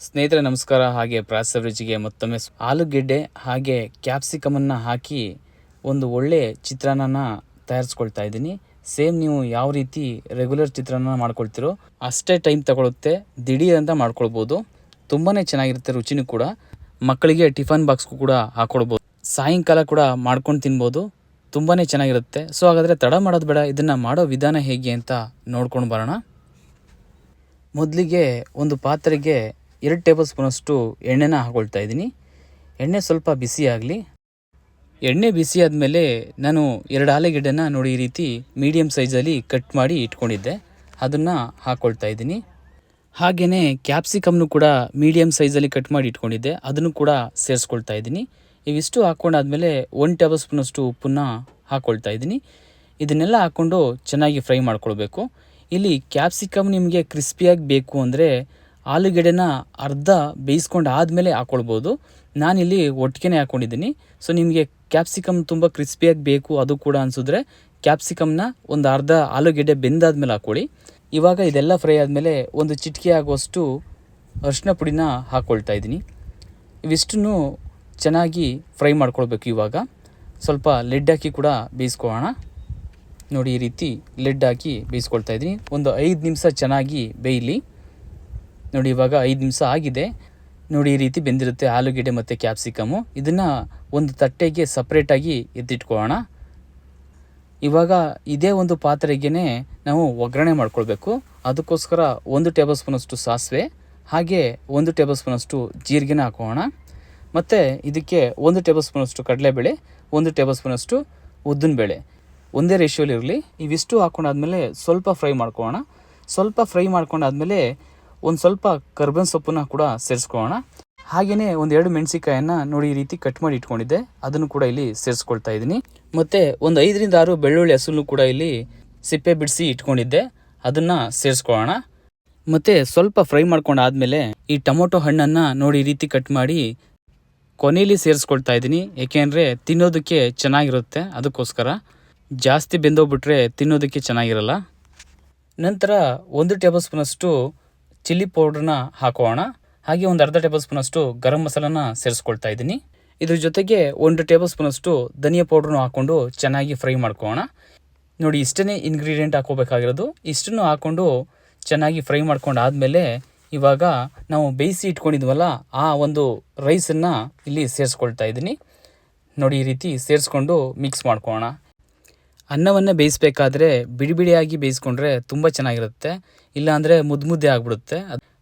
ಸ್ನೇಹಿತರೆ, ನಮಸ್ಕಾರ. ಹಾಗೆ ಪ್ರಾಸವರಿಜಿಗೆ ಮತ್ತೊಮ್ಮೆ ಆಲೂಗೆಡ್ಡೆ ಹಾಗೆ ಕ್ಯಾಪ್ಸಿಕಮನ್ನು ಹಾಕಿ ಒಂದು ಒಳ್ಳೆ ಚಿತ್ರಾನ್ನ ತಯಾರಿಸ್ಕೊಳ್ತಾ ಇದ್ದೀನಿ. ಸೇಮ್ ನೀವು ಯಾವ ರೀತಿ ರೆಗ್ಯುಲರ್ ಚಿತ್ರಾನ್ನ ಮಾಡ್ಕೊಳ್ತೀರೋ ಅಷ್ಟೇ ಟೈಮ್ ತಗೊಳುತ್ತೆ. ದಿಢೀರ್ ಅಂತ ಮಾಡ್ಕೊಳ್ಬೋದು. ತುಂಬಾ ಚೆನ್ನಾಗಿರುತ್ತೆ ರುಚಿನೂ ಕೂಡ. ಮಕ್ಕಳಿಗೆ ಟಿಫನ್ ಬಾಕ್ಸ್ಗೂ ಕೂಡ ಹಾಕೊಳ್ಬೋದು. ಸಾಯಂಕಾಲ ಕೂಡ ಮಾಡ್ಕೊಂಡು ತಿನ್ಬೋದು. ತುಂಬಾ ಚೆನ್ನಾಗಿರುತ್ತೆ. ಸೊ, ಹಾಗಾದರೆ ತಡ ಮಾಡೋದು ಬೇಡ. ಇದನ್ನು ಮಾಡೋ ವಿಧಾನ ಹೇಗೆ ಅಂತ ನೋಡ್ಕೊಂಡು ಬರೋಣ. ಮೊದಲಿಗೆ ಒಂದು ಪಾತ್ರೆಗೆ ಎರಡು ಟೇಬಲ್ ಸ್ಪೂನಷ್ಟು ಎಣ್ಣೆನ ಹಾಕೊಳ್ತಾ ಇದ್ದೀನಿ. ಎಣ್ಣೆ ಸ್ವಲ್ಪ ಬಿಸಿ ಆಗಲಿ. ಎಣ್ಣೆ ಬಿಸಿ ಆದಮೇಲೆ ನಾನು ಎರಡು ಆಲೂಗೆಡ್ಡೆನ ನೋಡಿ ಈ ರೀತಿ ಮೀಡಿಯಮ್ ಸೈಜಲ್ಲಿ ಕಟ್ ಮಾಡಿ ಇಟ್ಕೊಂಡಿದ್ದೆ. ಅದನ್ನು ಹಾಕ್ಕೊಳ್ತಾ ಇದ್ದೀನಿ. ಹಾಗೆಯೇ ಕ್ಯಾಪ್ಸಿಕಮ್ನು ಕೂಡ ಮೀಡಿಯಮ್ ಸೈಜಲ್ಲಿ ಕಟ್ ಮಾಡಿ ಇಟ್ಕೊಂಡಿದ್ದೆ. ಅದನ್ನು ಕೂಡ ಸೇರಿಸ್ಕೊಳ್ತಾ ಇದ್ದೀನಿ. ಇವಿಷ್ಟು ಹಾಕ್ಕೊಂಡಾದಮೇಲೆ ಒನ್ ಟೇಬಲ್ ಸ್ಪೂನಷ್ಟು ಉಪ್ಪನ್ನು ಹಾಕ್ಕೊಳ್ತಾ ಇದ್ದೀನಿ. ಇದನ್ನೆಲ್ಲ ಹಾಕ್ಕೊಂಡು ಚೆನ್ನಾಗಿ ಫ್ರೈ ಮಾಡ್ಕೊಳ್ಬೇಕು. ಇಲ್ಲಿ ಕ್ಯಾಪ್ಸಿಕಮ್ ನಿಮಗೆ ಕ್ರಿಸ್ಪಿಯಾಗಿ ಬೇಕು ಅಂದರೆ ಆಲೂಗೆಡ್ಡೆನ ಅರ್ಧ ಬೇಯಿಸ್ಕೊಂಡು ಆದಮೇಲೆ ಹಾಕ್ಕೊಳ್ಬೋದು ನಾನಿಲ್ಲಿ ಒಟ್ಟಿಗೆನೆ ಹಾಕ್ಕೊಂಡಿದ್ದೀನಿ ಸೊ ನಿಮಗೆ ಕ್ಯಾಪ್ಸಿಕಮ್ ತುಂಬ ಕ್ರಿಸ್ಪಿಯಾಗಿ ಬೇಕು, ಅದು ಕೂಡ ಅನಿಸಿದ್ರೆ ಕ್ಯಾಪ್ಸಿಕಮ್ನ ಒಂದು ಅರ್ಧ ಆಲೂಗೆಡ್ಡೆ ಬೆಂದಾದ್ಮೇಲೆ ಹಾಕ್ಕೊಳ್ಳಿ. ಇವಾಗ ಇದೆಲ್ಲ ಫ್ರೈ ಆದಮೇಲೆ ಒಂದು ಚಿಟಿಕೆ ಆಗುವಷ್ಟು ಅರಿಶಿನ ಪುಡಿನ ಹಾಕ್ಕೊಳ್ತಾ ಇದ್ದೀನಿ. ಇವಿಷ್ಟನ್ನು ಚೆನ್ನಾಗಿ ಫ್ರೈ ಮಾಡ್ಕೊಳ್ಬೇಕು ಇವಾಗ. ಸ್ವಲ್ಪ ಲೆಡ್ ಹಾಕಿ ಕೂಡ ಬೇಯಿಸ್ಕೊಳ್ಳೋಣ. ನೋಡಿ, ಈ ರೀತಿ ಲೆಡ್ ಹಾಕಿ ಬೇಯಿಸ್ಕೊಳ್ತಾ ಇದ್ದೀನಿ. ಒಂದು ಐದು ನಿಮಿಷ ಚೆನ್ನಾಗಿ ಬೇಯಲಿ. ನೋಡಿ, ಇವಾಗ ಐದು ನಿಮಿಷ ಆಗಿದೆ. ನೋಡಿ, ಈ ರೀತಿ ಬೆಂದಿರುತ್ತೆ ಆಲೂಗೆಡ್ಡೆ ಮತ್ತು ಕ್ಯಾಪ್ಸಿಕಮು. ಇದನ್ನು ಒಂದು ತಟ್ಟೆಗೆ ಸಪ್ರೇಟಾಗಿ ಎತ್ತಿಟ್ಕೊಳ್ಳೋಣ. ಇವಾಗ ಇದೇ ಒಂದು ಪಾತ್ರೆಗೆ ನಾವು ಒಗ್ಗರಣೆ ಮಾಡ್ಕೊಳ್ಬೇಕು. ಅದಕ್ಕೋಸ್ಕರ ಒಂದು ಟೇಬಲ್ ಸ್ಪೂನಷ್ಟು ಸಾಸಿವೆ, ಹಾಗೆ ಒಂದು ಟೇಬಲ್ ಸ್ಪೂನಷ್ಟು ಜೀರಿಗೆನ ಹಾಕೋಣ. ಮತ್ತು ಇದಕ್ಕೆ ಒಂದು ಟೇಬಲ್ ಸ್ಪೂನಷ್ಟು ಕಡಲೆಬೇಳೆ, ಒಂದು ಟೇಬಲ್ ಸ್ಪೂನಷ್ಟು ಉದ್ದಿನಬೇಳೆ. ಒಂದೇ ರೇಷಿಯೋಲಿ ಇರಲಿ. ಇವಿಷ್ಟು ಹಾಕೊಂಡಾದ್ಮೇಲೆ ಸ್ವಲ್ಪ ಫ್ರೈ ಮಾಡ್ಕೊಳ್ಳೋಣ. ಸ್ವಲ್ಪ ಫ್ರೈ ಮಾಡ್ಕೊಂಡಾದ್ಮೇಲೆ ಒಂದು ಸ್ವಲ್ಪ ಕರ್ಬೇವಿನ ಸೊಪ್ಪನ್ನ ಕೂಡ ಸೇರಿಸ್ಕೊಳ್ಳೋಣ. ಹಾಗೆಯೇ ಒಂದೆರಡು ಮೆಣಸಿಕಾಯನ್ನು ನೋಡಿ ಈ ರೀತಿ ಕಟ್ ಮಾಡಿ ಇಟ್ಕೊಂಡಿದ್ದೆ. ಅದನ್ನು ಕೂಡ ಇಲ್ಲಿ ಸೇರಿಸ್ಕೊಳ್ತಾ ಇದ್ದೀನಿ. ಮತ್ತು ಒಂದು ಐದರಿಂದ ಆರು ಬೆಳ್ಳುಳ್ಳಿ ಹಸುಲು ಕೂಡ ಇಲ್ಲಿ ಸಿಪ್ಪೆ ಬಿಡಿಸಿ ಇಟ್ಕೊಂಡಿದ್ದೆ. ಅದನ್ನು ಸೇರಿಸ್ಕೊಳ್ಳೋಣ. ಮತ್ತು ಸ್ವಲ್ಪ ಫ್ರೈ ಮಾಡ್ಕೊಂಡಾದ್ಮೇಲೆ ಈ ಟೊಮೊಟೊ ಹಣ್ಣನ್ನು ನೋಡಿ ಈ ರೀತಿ ಕಟ್ ಮಾಡಿ ಕೊನೆಯಲ್ಲಿ ಸೇರಿಸ್ಕೊಳ್ತಾ ಇದ್ದೀನಿ. ಏಕೆಂದರೆ ತಿನ್ನೋದಕ್ಕೆ ಚೆನ್ನಾಗಿರುತ್ತೆ ಅದಕ್ಕೋಸ್ಕರ. ಜಾಸ್ತಿ ಬೆಂದೋಗ್ಬಿಟ್ರೆ ತಿನ್ನೋದಕ್ಕೆ ಚೆನ್ನಾಗಿರಲ್ಲ. ನಂತರ ಒಂದು ಟೇಬಲ್ ಸ್ಪೂನಷ್ಟು ಚಿಲ್ಲಿ ಪೌಡ್ರನ್ನ ಹಾಕೋಣ. ಹಾಗೆ ಒಂದು ಅರ್ಧ ಟೇಬಲ್ ಸ್ಪೂನಷ್ಟು ಗರಂ ಮಸಾಲನ ಸೇರಿಸ್ಕೊಳ್ತಾ ಇದ್ದೀನಿ. ಇದ್ರ ಜೊತೆಗೆ ಒಂದು ಟೇಬಲ್ ಸ್ಪೂನಷ್ಟು ಧನಿಯಾ ಪೌಡ್ರನ್ನು ಹಾಕ್ಕೊಂಡು ಚೆನ್ನಾಗಿ ಫ್ರೈ ಮಾಡ್ಕೋಣ. ನೋಡಿ ಇಷ್ಟೇ ಇಂಗ್ರೀಡಿಯೆಂಟ್ ಹಾಕೋಬೇಕಾಗಿರೋದು. ಇಷ್ಟನ್ನು ಹಾಕ್ಕೊಂಡು ಚೆನ್ನಾಗಿ ಫ್ರೈ ಮಾಡ್ಕೊಂಡು ಆದಮೇಲೆ ಇವಾಗ ನಾವು ಬೇಯಿಸಿ ಇಟ್ಕೊಂಡಿದ್ವಲ್ಲ, ಆ ಒಂದು ರೈಸನ್ನು ಇಲ್ಲಿ ಸೇರಿಸ್ಕೊಳ್ತಾ ಇದ್ದೀನಿ. ನೋಡಿ, ಈ ರೀತಿ ಸೇರಿಸ್ಕೊಂಡು ಮಿಕ್ಸ್ ಮಾಡ್ಕೊಳ್ಳೋಣ ಅನ್ನವನ್ನು ಬೇಯಿಸ್ಬೇಕಾದ್ರೆ ಬಿಡಿ ಬಿಡಿಯಾಗಿ ಬೇಯಿಸ್ಕೊಂಡ್ರೆ ತುಂಬ ಚೆನ್ನಾಗಿರುತ್ತೆ. ಇಲ್ಲಾಂದರೆ ಮುದ್ದು ಆಗಿಬಿಡುತ್ತೆ.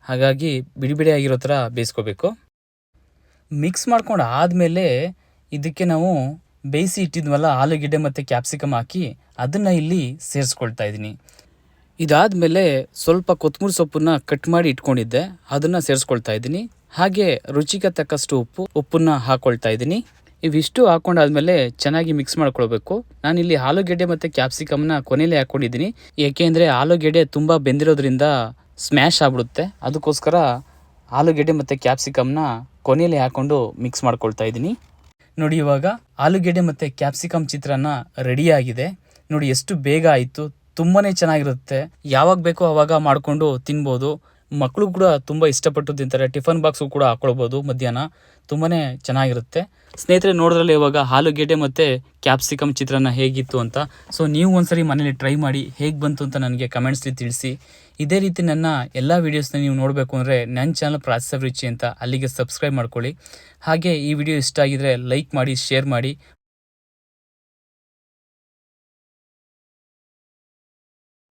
ಹಾಗಾಗಿ ಬಿಡಿ ಬಿಡಿಯಾಗಿರೋ ಥರ ಬೇಯಿಸ್ಕೋಬೇಕು. ಮಿಕ್ಸ್ ಮಾಡ್ಕೊಂಡು ಆದಮೇಲೆ ಇದಕ್ಕೆ ನಾವು ಬೇಯಿಸಿ ಇಟ್ಟಿದ್ವಲ್ಲ ಆಲೂಗೆಡ್ಡೆ ಮತ್ತು ಕ್ಯಾಪ್ಸಿಕಮ್ ಹಾಕಿ ಅದನ್ನು ಇಲ್ಲಿ ಸೇರಿಸ್ಕೊಳ್ತಾ ಇದ್ದೀನಿ. ಇದಾದಮೇಲೆ ಸ್ವಲ್ಪ ಕೊತ್ತಂಬರಿ ಸೊಪ್ಪನ್ನು ಕಟ್ ಮಾಡಿ ಇಟ್ಕೊಂಡಿದ್ದೆ. ಅದನ್ನು ಸೇರಿಸ್ಕೊಳ್ತಾ ಇದ್ದೀನಿ. ಹಾಗೆ ರುಚಿಗೆ ತಕ್ಕಷ್ಟು ಉಪ್ಪು, ಉಪ್ಪನ್ನು ಹಾಕ್ಕೊಳ್ತಾ ಇದ್ದೀನಿ. ಇವಿಷ್ಟು ಹಾಕೊಂಡಾದ್ಮೇಲೆ ಚೆನ್ನಾಗಿ ಮಿಕ್ಸ್ ಮಾಡ್ಕೊಳ್ಬೇಕು. ನಾನಿಲ್ಲಿ ಆಲೂಗೆಡ್ಡೆ ಮತ್ತು ಕ್ಯಾಪ್ಸಿಕಮ್ನ ಕೊನೆಯಲ್ಲಿ ಹಾಕ್ಕೊಂಡಿದ್ದೀನಿ ಏಕೆಂದರೆ ಆಲೂಗೆಡ್ಡೆ ತುಂಬ ಬೆಂದಿರೋದ್ರಿಂದ ಸ್ಮ್ಯಾಶ್ ಆಗ್ಬಿಡುತ್ತೆ. ಅದಕ್ಕೋಸ್ಕರ ಆಲೂಗೆಡ್ಡೆ ಮತ್ತು ಕ್ಯಾಪ್ಸಿಕಮ್ನ ಕೊನೆಯಲ್ಲಿ ಹಾಕ್ಕೊಂಡು ಮಿಕ್ಸ್ ಮಾಡ್ಕೊಳ್ತಾ ಇದ್ದೀನಿ. ನೋಡಿ ಇವಾಗ ಆಲೂಗೆಡ್ಡೆ ಮತ್ತು ಕ್ಯಾಪ್ಸಿಕಮ್ ಚಿತ್ರಾನ್ನ ರೆಡಿಯಾಗಿದೆ ನೋಡಿ ಎಷ್ಟು ಬೇಗ ಆಯಿತು. ತುಂಬಾ ಚೆನ್ನಾಗಿರುತ್ತೆ. ಯಾವಾಗ ಬೇಕೋ ಆವಾಗ ಮಾಡಿಕೊಂಡು ತಿನ್ಬೋದು. ಮಕ್ಕಳು ಕೂಡ ತುಂಬ ಇಷ್ಟಪಟ್ಟು ತಿಂತಾರೆ. ಟಿಫನ್ ಬಾಕ್ಸು ಕೂಡ ಹಾಕ್ಕೊಳ್ಬೋದು ಮಧ್ಯಾಹ್ನ. ತುಂಬಾ ಚೆನ್ನಾಗಿರುತ್ತೆ. ಸ್ನೇಹಿತರೆ, ನೋಡಿದ್ರಲ್ಲಿ ಇವಾಗ ಆಲೂಗೆಡ್ಡೆ ಮತ್ತು ಕ್ಯಾಪ್ಸಿಕಮ್ ಚಿತ್ರಾನ್ನ ಹೇಗಿತ್ತು ಅಂತ. ಸೊ ನೀವು ಒಂದ್ಸರಿ ಮನೇಲಿ ಟ್ರೈ ಮಾಡಿ ಹೇಗೆ ಬಂತು ಅಂತ ನನಗೆ ಕಮೆಂಟ್ಸ್ಲಿ ತಿಳಿಸಿ. ಇದೇ ರೀತಿ ನನ್ನ ಎಲ್ಲ ವೀಡಿಯೋಸ್ನ ನೀವು ನೋಡಬೇಕು ಅಂದರೆ ನನ್ನ ಚಾನಲ್ ಪ್ರಾಸವ್ ರುಚಿ ಅಂತ ಅಲ್ಲಿಗೆ ಸಬ್ಸ್ಕ್ರೈಬ್ ಮಾಡ್ಕೊಳ್ಳಿ. ಹಾಗೆ ಈ ವಿಡಿಯೋ ಇಷ್ಟ ಆಗಿದ್ರೆ ಲೈಕ್ ಮಾಡಿ ಶೇರ್ ಮಾಡಿ.